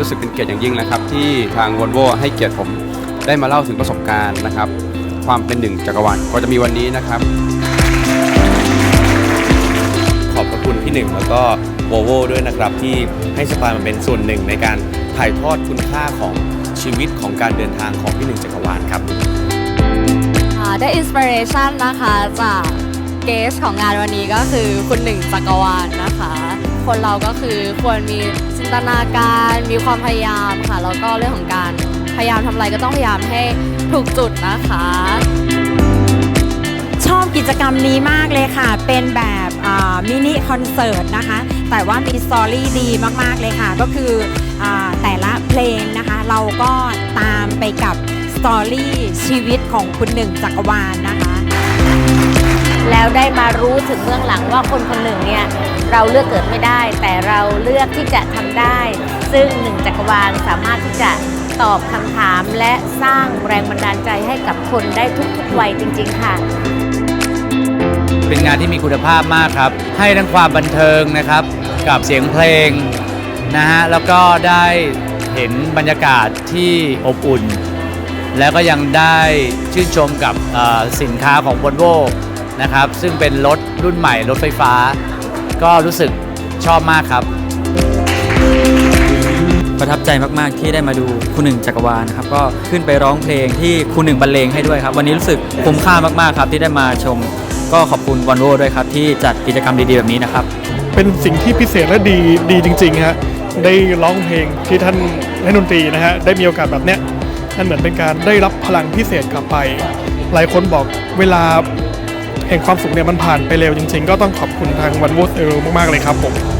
รู้สึกเป็นเกียรติอย่างยิ่งนะครับ ที่ทางวอลโวให้เกียรติผมได้มาเล่าถึงประสบการณ์นะครับ ความเป็นหนึ่งจักรวาลก็จะมีวันนี้นะครับ ขอบพระคุณพี่หนึ่งแล้วก็โวโวด้วยนะครับ ที่ให้สปายมาเป็นส่วนหนึ่งในการถ่ายทอดคุณค่าของชีวิตของการเดินทางของพี่หนึ่งจักรวาลครับอ่าได้อินสปิเรชันนะคะจากเกสของงานวันนี้ก็คือคุณหนึ่งจักรวาลนะคะ คนเราก็คือควรมีจิน ตนาการมีความพยายามค่ะแล้วก็เรื่องของการพยายามทำอะไรก็ต้องพยายามให้ถูกจุดนะคะ ชอบกิจกรรมนี้มากเลยค่ะ เป็นแบบมินิคอนเสิร์ตนะคะ แต่ว่ามีสตอรี่ดีมาก ๆ เลยค่ะ ก็คืออาแต่ละเพลงนะคะ เราก็ตามไปกับสตอรี่ชีวิตของคุณหนึ่งจักรวาลนะคะ แล้วได้มารู้ถึงเบื้องหลังว่าคนคนหนึ่งเนี่ย เราเลือกเกิดไม่ได้ แต่เราเลือกที่จะทำได้ ซึ่งหนึ่งจักรวาลสามารถที่จะตอบคำถามและสร้างแรงบันดาลใจให้กับคนได้ทุกๆวัยจริง ๆ ค่ะ เป็นงานที่มีคุณภาพมากครับ ให้ทั้งความบันเทิงนะครับ กับเสียงเพลงนะฮะแล้วก็ได้เห็นบรรยากาศที่อบอุ่น แล้วก็ยังได้ชื่นชมกับสินค้าของ v o l v o นะครับ ซึ่งเป็นรถรุ่นใหม่รถไฟฟ้า ก็รู้สึกชอบมากครับ ประทับใจมาก ๆ ที่ได้มาดูคุณหนึ่งจักรวาลนะครับก็ขึ้นไปร้องเพลงที่คุณหนึ่งบรรเลงให้ด้วยครับ วันนี้รู้สึกคุ้มค่ามาก ๆ ครับที่ได้มาชม ก็ขอบคุณวันโวด้วยครับที่จัดกิจกรรมดี ๆ แบบนี้นะครับ เป็นสิ่งที่พิเศษและดีดีจริง ๆ ฮะ ได้ร้องเพลงที่ท่านเล่นดนตรีนะฮะ ได้มีโอกาสแบบเนี้ยนั่นเหมือนเป็นการได้รับพลังพิเศษกลับไป หลายคนบอกเวลาแห่งความสุขเนี่ยมันผ่านไปเร็วจริง ๆ ก็ต้องขอบคุณทางวันวูดเอลมากๆเลยครับผม